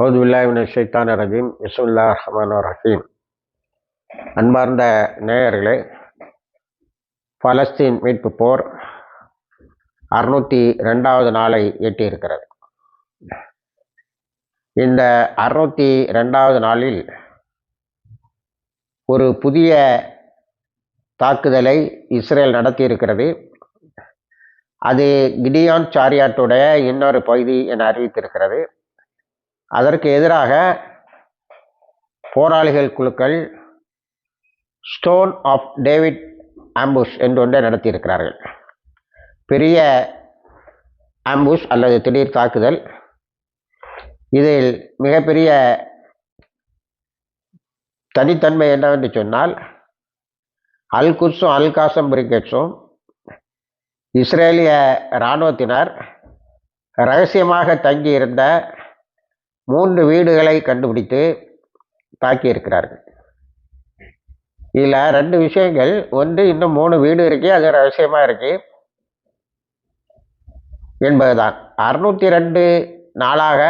அவுது பில்லாவின் ஷைத்தான ரஜீம். இசுல்லா ரஹ்மான் ரஹீம். அன்பார்ந்த நேயர்களே பலஸ்தீன் மீட்பு போர் அறுநூற்றி ரெண்டாவது நாளை எட்டியிருக்கிறது. இந்த அறுநூற்றி ரெண்டாவது நாளில் ஒரு புதிய தாக்குதலை இஸ்ரேல் நடத்தியிருக்கிறது. அது கிடியான் சாரியாட்டுடைய இன்னொரு பகுதி என அறிவித்திருக்கிறது. அதற்கு எதிராக போராளிகள் குழுக்கள் ஸ்டோன் ஆஃப் டேவிட் ஆம்புஷ் என்று ஒன்றை நடத்தியிருக்கிறார்கள். பெரிய ஆம்புஷ் அல்லது திடீர் தாக்குதல். இதில் மிகப்பெரிய தனித்தன்மை என்னவென்று சொன்னால் அல் குட்ஸும் அல் காசம் பிரிகேட்ஸும் இஸ்ரேலிய இராணுவத்தினர் ரகசியமாக தங்கியிருந்த மூன்று வீடுகளை கண்டுபிடித்து தாக்கியிருக்கிறார்கள். இதில் ரெண்டு விஷயங்கள் ஒன்று இன்னும் மூணு வீடு இருக்கு அது ரகசியமாக இருக்கு என்பதுதான். அறுநூற்றி ரெண்டு நாளாக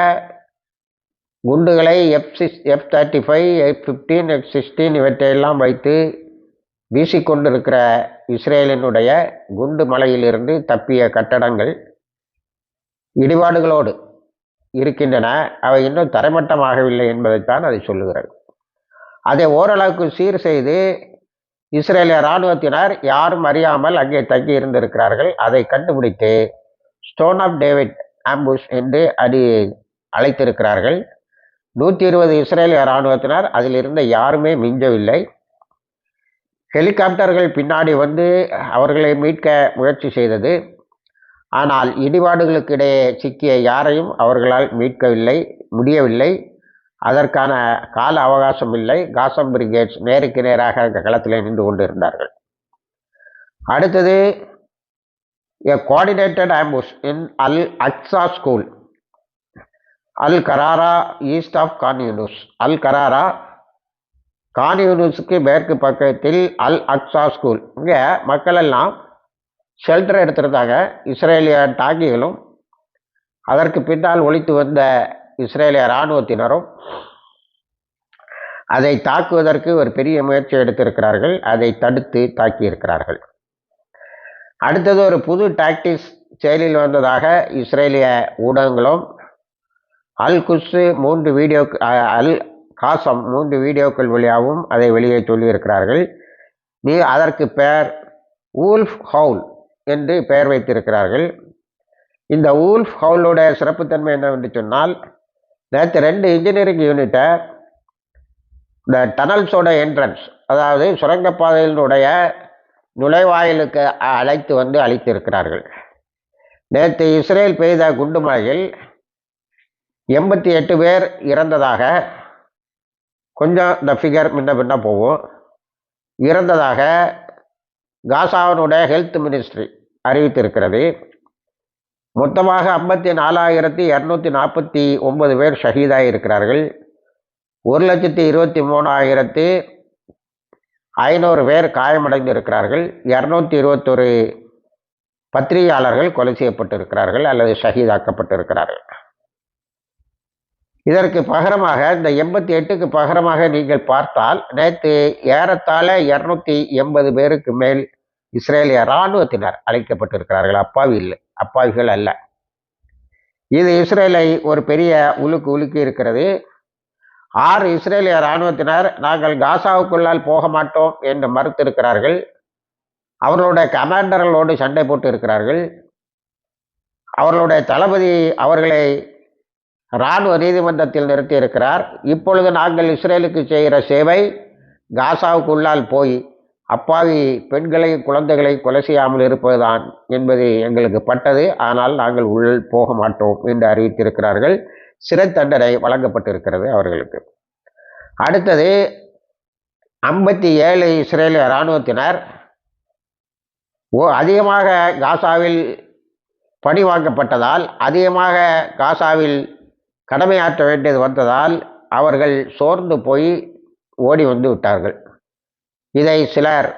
குண்டுகளை F six F thirty five F fifteen F sixteen இவற்றையெல்லாம் வைத்து வீசிக்கொண்டிருக்கிற இஸ்ரேலினுடைய குண்டு மலையிலிருந்து தப்பிய கட்டடங்கள் இடிபாடுகளோடு இருக்கின்றன அவை இன்னும் தரைமட்டமாகவில்லை என்பதைத்தான் அதை சொல்லுகிறது. அதை ஓரளவுக்கு சீர் செய்து இஸ்ரேலிய இராணுவத்தினர் யாரும் அறியாமல் அங்கே தங்கி இருந்திருக்கிறார்கள். அதை கண்டுபிடித்து ஸ்டோன் ஆஃப் டேவிட் ஆம்புஷ் என்று அடி அழைத்திருக்கிறார்கள். நூற்றி இருபது இஸ்ரேலிய இராணுவத்தினர் அதில் இருந்த யாருமே மிஞ்சவில்லை. ஹெலிகாப்டர்கள் பின்னாடி வந்து அவர்களை மீட்க முயற்சி செய்தது. ஆனால் இடிபாடுகளுக்கு இடையே சிக்கிய யாரையும் அவர்களால் மீட்கவில்லை முடியவில்லை. அதற்கான கால அவகாசம் இல்லை. காசம் பிரிகேட்ஸ் நேருக்கு நேராக அந்த களத்தில் நின்று கொண்டிருந்தார்கள். அடுத்தது a coordinated ambush in Al Aqsa school Al Qarara east of Khan Younis Al Qarara கான்யூனூஸுக்கு மேற்கு பக்கத்தில் அல் அக்ஸா ஸ்கூல் இங்கே மக்கள் எல்லாம் ஷெல்டர் எடுத்திருந்தாங்க இஸ்ரேலிய டாங்கிகளும் அதற்கு பின்னால் ஒழித்து வந்த இஸ்ரேலிய இராணுவத்தினரும் அதை தாக்குவதற்கு ஒரு பெரிய முயற்சி எடுத்திருக்கிறார்கள். அதை தடுத்து தாக்கியிருக்கிறார்கள். அடுத்தது ஒரு புது டாக்டிக்ஸ் செயலில் வந்ததாக இஸ்ரேலிய ஊடகங்களும் அல் குஸ்ஸு மூன்று வீடியோ அல் காசம் மூன்று வீடியோக்கள் வழியாகவும் அதை வெளியே சொல்லியிருக்கிறார்கள். நீ அதற்கு பெயர் ஊல்ஃப் ஹவுல். என்று பெயர் வைத்திருக்கிறார்கள். இந்த ஊல்ஃப் ஹவுலுடைய சிறப்புத்தன்மை என்னவென்று சொன்னால் நேற்று ரெண்டு இன்ஜினியரிங் யூனிட்டை இந்த டனல்ஸோட என்ட்ரன்ஸ் அதாவது சுரங்கப்பாதையினுடைய நுழைவாயிலுக்கு அழைத்து வந்து அளித்திருக்கிறார்கள். நேற்று இஸ்ரேல் பெய்த குண்டுமழையில் எண்பத்தி எட்டு பேர் இறந்ததாக கொஞ்சம் இந்த ஃபிகர் முன்ன பின்ன போகும். இறந்ததாக காசாவினுடைய ஹெல்த் மினிஸ்ட்ரி அறிவித்திருக்கிறது. மொத்தமாக ஐம்பத்தி நாலாயிரத்தி இரநூத்தி நாற்பத்தி ஒன்பது பேர் ஷஹீதாகி இருக்கிறார்கள் ஒரு லட்சத்தி இருபத்தி மூணாயிரத்தி ஐநூறு பேர் காயமடைந்து இருக்கிறார்கள் இரநூத்தி இருபத்தொரு பத்திரிகையாளர்கள் கொலை செய்யப்பட்டிருக்கிறார்கள் அல்லது ஷஹீதாக்கப்பட்டிருக்கிறார்கள். இதற்கு பகரமாக இந்த எண்பத்தி எட்டுக்கு பகரமாக நீங்கள் பார்த்தால் நேற்று ஏறத்தாழ இரநூத்தி எண்பது பேருக்கு மேல் இஸ்ரேலிய இராணுவத்தினர் அழைக்கப்பட்டிருக்கிறார்கள். அப்பாவி இல்லை அப்பாவிகள் அல்ல. இது இஸ்ரேலை ஒரு பெரிய உலுக்கு உலுக்கி இருக்கிறது. ஆறு இஸ்ரேலிய இராணுவத்தினர் நாங்கள் காசாவுக்குள்ளால் போக மாட்டோம் என்று மறுத்திருக்கிறார்கள். அவர்களுடைய கமாண்டர்களோடு சண்டை போட்டு இருக்கிறார்கள் அவர்களுடைய தளபதி அவர்களை இராணுவ நீதிமன்றத்தில் நிறுத்தி இருக்கிறார் இப்பொழுது நாங்கள் இஸ்ரேலுக்கு செய்கிற சேவை காசாவுக்குள்ளால் போய் அப்பாவி பெண்களை குழந்தைகளை கொலை செய்யாமல் இருப்பதுதான் என்பது எங்களுக்கு பட்டது. ஆனால் நாங்கள் உள் போக மாட்டோம் என்று அறிவித்திருக்கிறார்கள். சிறை தண்டனை வழங்கப்பட்டிருக்கிறது அவர்களுக்கு. அடுத்தது ஐம்பத்தி ஏழு இஸ்ரேலிய இராணுவத்தினர் ஓ அதிகமாக காசாவில் பணி வாங்கப்பட்டதால் அதிகமாக காசாவில் கடமையாற்ற வேண்டியது வந்ததால் அவர்கள் சோர்ந்து போய் ஓடி வந்து விட்டார்கள். இதை சிலர்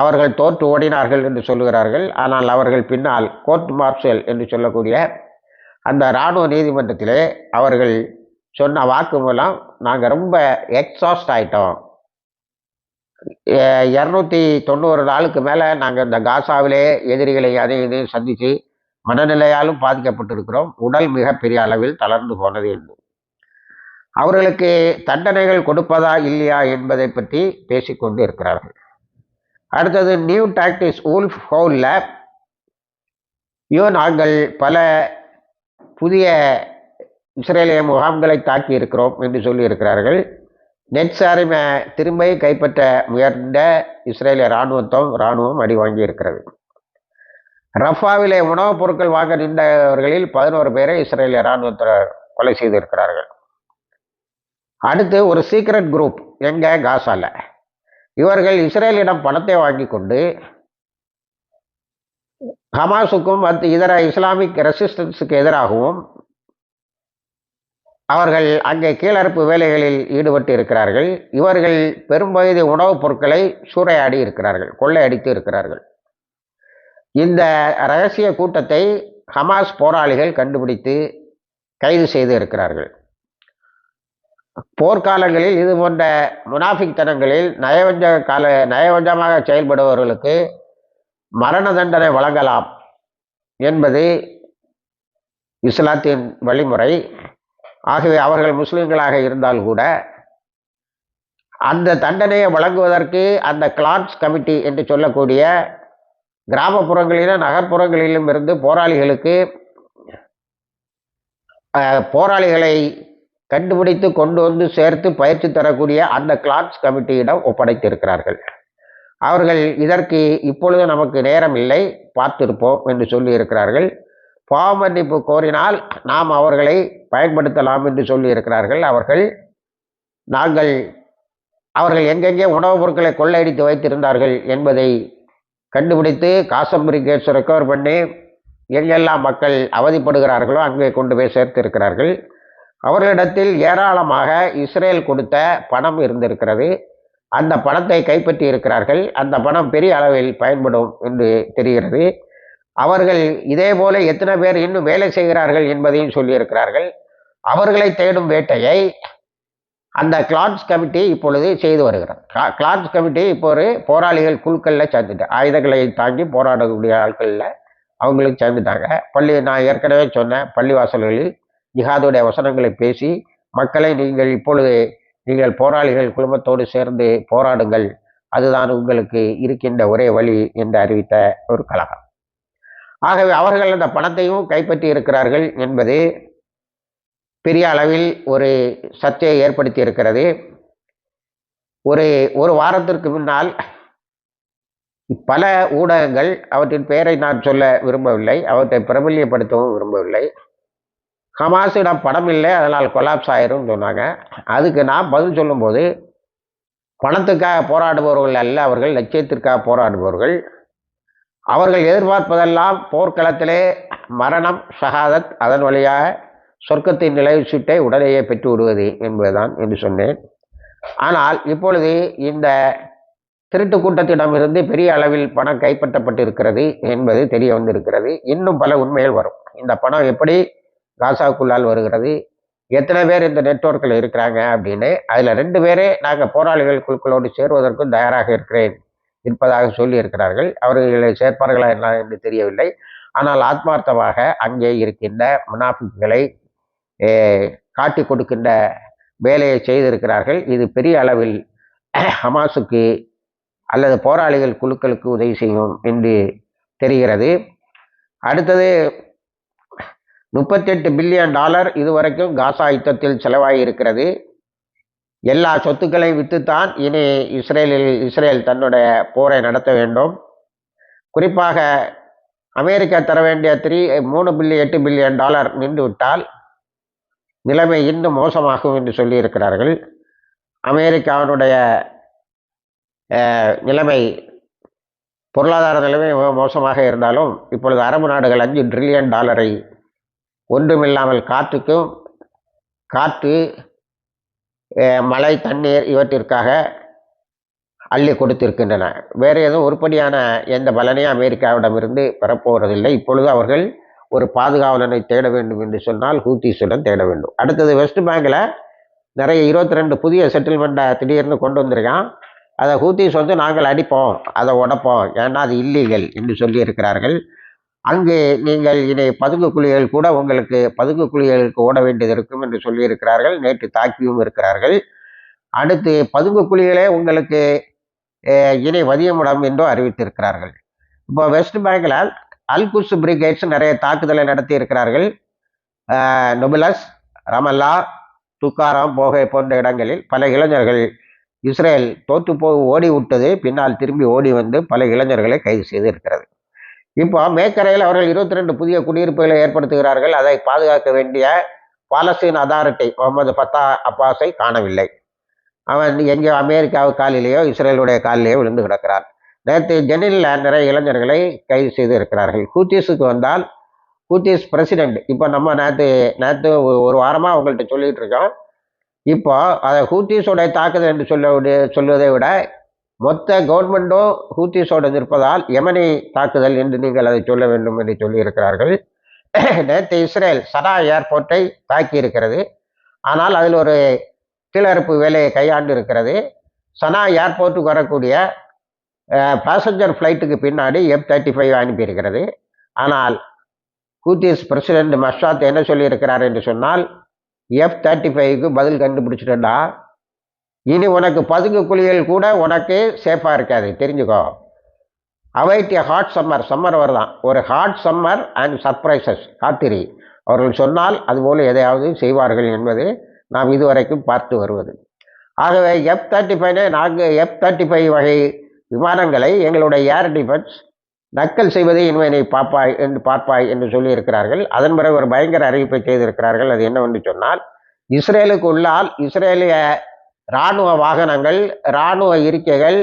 அவர்கள் தோற்று ஓடினார்கள் என்று சொல்லுகிறார்கள். ஆனால் அவர்கள் பின்னால் கோர்ட் மார்ஷல் என்று சொல்லக்கூடிய அந்த இராணுவ நீதிமன்றத்திலே அவர்கள் சொன்ன வாக்கு மூலம் நாங்கள் ரொம்ப எக்ஸாஸ்ட் ஆயிட்டோம். இரநூத்தி தொண்ணூறு நாளுக்கு மேலே நாங்கள் இந்த காசாவிலே எதிரிகளை அதையும் இதையும் சந்தித்து மனநிலையாலும் பாதிக்கப்பட்டிருக்கிறோம். உடல் மிகப்பெரிய அளவில் தளர்ந்து போனது என்று. அவர்களுக்கு தண்டனைகள் கொடுப்பதா இல்லையா என்பதை பற்றி பேசிக்கொண்டு இருக்கிறார்கள். அடுத்தது நியூ டாக்டிஸ் ஊல்ஃப் ஹோல்ல ஐயோ நாங்கள் பல புதிய இஸ்ரேலிய முகாம்களை தாக்கி இருக்கிறோம் என்று சொல்லியிருக்கிறார்கள் நெட்சாரிமை திரும்ப கைப்பற்ற முயர்ந்த இஸ்ரேலிய இராணுவத்தும் இராணுவம் அடி வாங்கி இருக்கிறது. ரஃபாவிலே உணவுப் பொருட்கள் வாங்க நின்றவர்களில் பதினோரு பேரை இஸ்ரேலிய இராணுவத்தினர் கொலை செய்திருக்கிறார்கள். அடுத்து ஒரு சீக்ரெட் குரூப் எங்க? காசால. இவர்கள் இஸ்ரேலிடம் பணத்தை வாங்கி கொண்டு ஹமாஸுக்கும் மற்ற இதர இஸ்லாமிக் ரெசிஸ்டன்ஸுக்கு எதிராகவும் அவர்கள் அங்கே கீழறுப்பு வேலைகளில் ஈடுபட்டு இருக்கிறார்கள். இவர்கள் பெரும்பகுதி உணவுப் பொருட்களை சூறையாடி இருக்கிறார்கள் கொள்ளையடித்து இருக்கிறார்கள். இந்த ரகசிய கூட்டத்தை ஹமாஸ் போராளிகள் கண்டுபிடித்து கைது செய்து இருக்கிறார்கள். போர்க்காலங்களில் இது போன்ற முனாஃபிக்தனங்களில் நயவஞ்ச கால நயவஞ்சமாக செயல்படுபவர்களுக்கு மரண தண்டனை வழங்கலாம் என்பது இஸ்லாத்தின் வழிமுறை. ஆகவே அவர்கள் முஸ்லிம்களாக இருந்தால் கூட அந்த தண்டனையை வழங்குவதற்கு அந்த கிளான்ஸ் கமிட்டி என்று சொல்லக்கூடிய கிராமப்புறங்களிலும் நகர்ப்புறங்களிலும் இருந்து போராளிகளுக்கு போராளிகளை கண்டுபிடித்து கொண்டு வந்து சேர்த்து பயிற்சி தரக்கூடிய அந்த கிளாத்ஸ் கமிட்டியிடம் ஒப்படைத்திருக்கிறார்கள். அவர்கள் இதற்கு இப்பொழுது நமக்கு நேரம் இல்லை பார்த்திருப்போம் என்று சொல்லியிருக்கிறார்கள். பாவ மன்னிப்பு கோரினால் நாம் அவர்களை பயன்படுத்தலாம் என்று சொல்லி இருக்கிறார்கள் அவர்கள் நாங்கள் அவர்கள் எங்கெங்கே உணவுப் பொருட்களை கொள்ளையடித்து வைத்திருந்தார்கள் என்பதை கண்டுபிடித்து காசம் ரெக்கவர் பண்ணி எங்கெல்லாம் மக்கள் அவதிப்படுகிறார்களோ அங்கே கொண்டு போய் சேர்த்திருக்கிறார்கள். அவர்களிடத்தில் ஏராளமாக இஸ்ரேல் கொடுத்த பணம் இருந்திருக்கிறது. அந்த பணத்தை கைப்பற்றி இருக்கிறார்கள். அந்த பணம் பெரிய அளவில் பயன்படும் என்று தெரிகிறது. அவர்கள் இதே போல எத்தனை பேர் இன்னும் வேலை செய்கிறார்கள் என்பதையும் சொல்லியிருக்கிறார்கள். அவர்களை தேடும் வேட்டையை அந்த கிளாட்ஸ் கமிட்டி இப்பொழுது செய்து வருகிறார் கிளாட்ஸ் கமிட்டி இப்போ ஒரு போராளிகள் குழுக்களில் சேர்ந்துட்டு ஆயுதங்களை தாங்கி போராடக்கூடிய ஆட்களில் அவங்களுக்கு சேர்ந்துட்டாங்க. பள்ளி நான் ஏற்கனவே சொன்னேன் பள்ளிவாசல்களில் ஜிஹாதுடைய வசனங்களை பேசி மக்களை நீங்கள் இப்பொழுது நீங்கள் போராளிகள் குடும்பத்தோடு சேர்ந்து போராடுங்கள் அதுதான் உங்களுக்கு இருக்கின்ற ஒரே வழி என்று அறிவித்த ஒரு கழகம். ஆகவே அவர்கள் அந்த பணத்தையும் கைப்பற்றி இருக்கிறார்கள் என்பது பெரிய அளவில் ஒரு சர்ச்சையை ஏற்படுத்தி இருக்கிறது ஒரு ஒரு வாரத்திற்கு முன்னால் பல ஊடகங்கள் அவற்றின் பெயரை நான் சொல்ல விரும்பவில்லை அவற்றை பிரபல்யப்படுத்தவும் விரும்பவில்லை. ஹமாஸிடம் படம் இல்லை அதனால் கொலாப்ஸ் ஆயிரும் சொன்னாங்க. அதுக்கு நான் பதில் சொல்லும்போது பணத்துக்காக போராடுபவர்கள் அல்ல அவர்கள் லட்சியத்திற்காக போராடுபவர்கள். அவர்கள் எதிர்பார்ப்பதெல்லாம் போர்க்களத்திலே மரணம் ஷஹாதத் அதன் வழியாக சொர்க்கத்தின் நிலைவு சீட்டை உடனேயே பெற்று விடுவது என்பதுதான் என்று சொன்னேன். ஆனால் இப்பொழுது இந்த திருட்டு கூட்டத்திடமிருந்து பெரிய அளவில் பணம் கைப்பற்றப்பட்டிருக்கிறது என்பது தெரிய வந்திருக்கிறது. இன்னும் பல உண்மைகள் வரும். இந்த பணம் எப்படி காசாவுக்குள்ளால் வருகிறது? எத்தனை பேர் இந்த நெட்ஒர்க்கில் இருக்கிறாங்க அப்படின்னு அதில் ரெண்டு பேரே நாங்கள் போராளிகள் குழுக்களோடு சேருவதற்கும் தயாராக இருக்கிறேன் இருப்பதாக சொல்லியிருக்கிறார்கள். அவர்களை சேர்ப்பார்களா என்ன என்று தெரியவில்லை. ஆனால் ஆத்மார்த்தமாக அங்கே இருக்கின்ற முனாஃபிக்குகளை காட்டி கொடுக்கின்ற வேலையை செய்திருக்கிறார்கள். இது பெரிய அளவில் ஹமாஸுக்கு அல்லது போராளிகள் குழுக்களுக்கு உதவி செய்யும் என்று தெரிகிறது. அடுத்தது முப்பத்தெட்டு பில்லியன் டாலர் இதுவரைக்கும் காசா யுத்தத்தில் செலவாகி இருக்கிறது எல்லா சொத்துக்களையும் விற்றுத்தான் இனி இஸ்ரேலில் இஸ்ரேல் தன்னுடைய போரை நடத்த வேண்டும். குறிப்பாக அமெரிக்கா தர வேண்டிய த்ரீ மூணு பில்லி எட்டு பில்லியன் டாலர் நின்று விட்டால் நிலைமை இன்னும் மோசமாகும் என்று சொல்லியிருக்கிறார்கள். அமெரிக்காவினுடைய நிலைமை பொருளாதார நிலைமை மோசமாக இருந்தாலும் இப்பொழுது அரபு நாடுகள் அஞ்சு ட்ரில்லியன் டாலரை ஒன்றுமில்லாமல் காற்றுக்கும் காற்று மழை தண்ணீர் இவற்றிற்காக அள்ளி கொடுத்திருக்கின்றன. வேறு எதுவும் உருப்படியான எந்த பலனையும் அமெரிக்காவிடமிருந்து பெறப்போவதில்லை. இப்பொழுது அவர்கள் ஒரு பாதுகாவலனை தேட வேண்டும் என்று சொன்னால் ஹூத்திஸுடன் தேட வேண்டும். அடுத்தது வெஸ்ட் பேங்கில் நிறைய இருபத்தி ரெண்டு புதிய செட்டில்மெண்ட்டை திடீர்னு கொண்டு வந்திருக்கான். அதை ஹூத்திஸ் வந்து நாங்கள் அடிப்போம் அதை உடைப்போம். ஏன்னா அது இல்லீகல் என்று சொல்லியிருக்கிறார்கள். அங்கு நீங்கள் இனி பதுங்கு குழிகள் கூட உங்களுக்கு பதுங்கு குழிகளுக்கு ஓட வேண்டியது இருக்கும் என்று சொல்லியிருக்கிறார்கள். நேற்று தாக்கியும் இருக்கிறார்கள். அடுத்து பதுங்கு குழிகளே உங்களுக்கு இணை வதியமிடம் என்றும் அறிவித்திருக்கிறார்கள். இப்போ வெஸ்ட் பேங்கில் அல்குஸ் பிரிகேட்ஸ் நிறைய தாக்குதலை நடத்தி இருக்கிறார்கள் நொபுலஸ் ரமல்லா துக்காராம் போகை போன்ற இடங்களில் பல இளைஞர்கள் இஸ்ரேல் தோற்று போய் ஓடி விட்டது. பின்னால் திரும்பி ஓடி வந்து பல இளைஞர்களை கைது செய்து இருக்கிறது இப்போ மேற்கரையில் அவர்கள் இருபத்தி ரெண்டு புதிய குடியிருப்புகளை ஏற்படுத்துகிறார்கள். அதை பாதுகாக்க வேண்டிய பாலஸ்தீன் அதாரிட்டி முகமது ஃபத்தா அப்பாஸை காணவில்லை. அவன் எங்கேயோ அமெரிக்காவு காலிலேயோ இஸ்ரேலுடைய காலிலேயோ விழுந்து கிடக்கிறான். நேற்று ஜெனிலில் நிறைய இளைஞர்களை கைது செய்து இருக்கிறார்கள் ஹூத்திஸுக்கு வந்தால் ஹூத்திஸ் பிரசிடென்ட் இப்போ நம்ம நேற்று நேற்று ஒரு வாரமாக அவங்கள்ட்ட சொல்லிகிட்டு இருக்கோம். இப்போ அதை ஹூத்திஸோட தாக்குதல் என்று சொல்ல சொல்வதை விட மொத்த கவர்மெண்ட்டும் ஹூத்திஸோடு இருப்பதால் எமனி தாக்குதல் என்று நீங்கள் அதை சொல்ல வேண்டும் என்று சொல்லியிருக்கிறார்கள். நேற்று இஸ்ரேல் சனா ஏர்போர்ட்டை தாக்கி இருக்கிறது ஆனால் அதில் ஒரு கீழறுப்பு வேலையை கையாண்டு இருக்கிறது சனா ஏர்போர்ட்டுக்கு வரக்கூடிய பேசஞ்சர் ஃப்ளைட்டுக்கு பின்னாடி எஃப் தேர்ட்டி ஃபைவ் அனுப்பியிருக்கிறது. ஆனால் கூத்திஸ் பிரசிடென்ட் மஷாத் என்ன சொல்லியிருக்கிறார் என்று சொன்னால் எஃப் தேர்ட்டி ஃபைவ்க்கு பதில் கண்டுபிடிச்சிட்டா இனி உனக்கு பதுங்கு குழிகள் கூட உனக்கு சேஃபாக இருக்காது தெரிஞ்சுக்கோ. Avoid a hot summer summer வருதான் ஒரு ஹாட் சம்மர் அண்ட் சர்ப்ரைசஸ் காத்திரி. அவர்கள் சொன்னால் அதுபோல் எதையாவது செய்வார்கள் என்பது நாம் இதுவரைக்கும் பார்த்து வருவது. ஆகவே எஃப் தேர்ட்டி ஃபைவ்னே நாங்கள் எஃப் தேர்ட்டி ஃபைவ் வகை விமானங்களை எங்களுடைய ஏர் டிஃபென்ஸ் நக்கல் செய்வதை இனிமே பார்ப்பாய் என்று பார்ப்பாய் என்று சொல்லியிருக்கிறார்கள். அதன் பிறகு ஒரு பயங்கர அறிவிப்பை செய்திருக்கிறார்கள். அது என்னவென்று சொன்னால் இஸ்ரேலுக்கு உள்ளால் இஸ்ரேலிய இராணுவ வாகனங்கள் இராணுவ இருக்கைகள்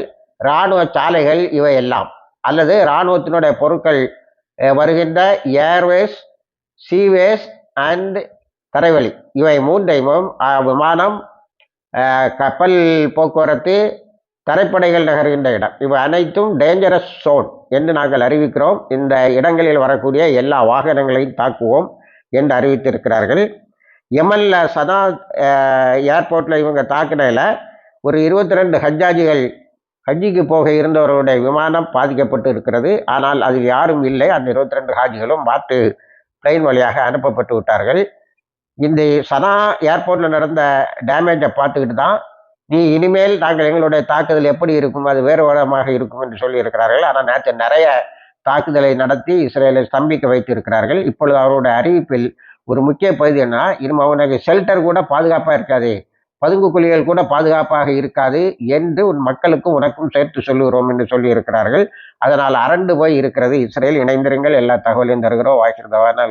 இராணுவ சாலைகள் இவை எல்லாம் அல்லது இராணுவத்தினுடைய பொருட்கள் வருகின்ற ஏர்வேஸ் சீவேஸ் அண்ட் தரைவழி. இவை மூன்றையும் விமானம் கப்பல் போக்குவரத்து தரைப்படைகள் நகர்கின்ற இடம். இவை அனைத்தும் டேஞ்சரஸ் சோன் என்று நாங்கள் அறிவிக்கிறோம். இந்த இடங்களில் வரக்கூடிய எல்லா வாகனங்களையும் தாக்குவோம் என்று அறிவித்திருக்கிறார்கள். எம்எல்ல சதா ஏர்போர்ட்டில் இவங்க தாக்குனதில் ஒரு இருபத்தி ரெண்டு ஹஜ்ஜாஜிகள் ஹஜ்ஜிக்கு போக இருந்தவர்களுடைய விமானம் பாதிக்கப்பட்டு இருக்கிறது. ஆனால் அதில் யாரும் இல்லை. அந்த இருபத்தி ரெண்டு ஹாஜிகளும் மாற்று பிளெயின் வழியாக அனுப்பப்பட்டு விட்டார்கள். இந்த சனா ஏர்போர்ட்டில் நடந்த டேமேஜை பார்த்துக்கிட்டு தான் நீ இனிமேல் நாங்கள் எங்களுடைய தாக்குதல் எப்படி இருக்கும் அது வேறு விதமாக இருக்கும் என்று சொல்லியிருக்கிறார்கள். ஆனால் நேற்று நிறைய தாக்குதலை நடத்தி இஸ்ரேலை ஸ்தம்பிக்க வைத்திருக்கிறார்கள். இப்பொழுது அவருடைய அறிவிப்பில் ஒரு முக்கிய பகுதி என்ன இனிமே அவனுக்கு ஷெல்டர் கூட பாதுகாப்பாக இருக்காது. பதுங்கு குழிகள் கூட பாதுகாப்பாக இருக்காது என்று உன் மக்களுக்கும் உனக்கும் சேர்த்து சொல்லுகிறோம் என்று சொல்லியிருக்கிறார்கள். அதனால் அரண்டு போய் இருக்கிறது. இஸ்ரேல் இணைந்திருங்கள். எல்லா தகவலையும் தருகிறோம். வாய்க்கிறதவான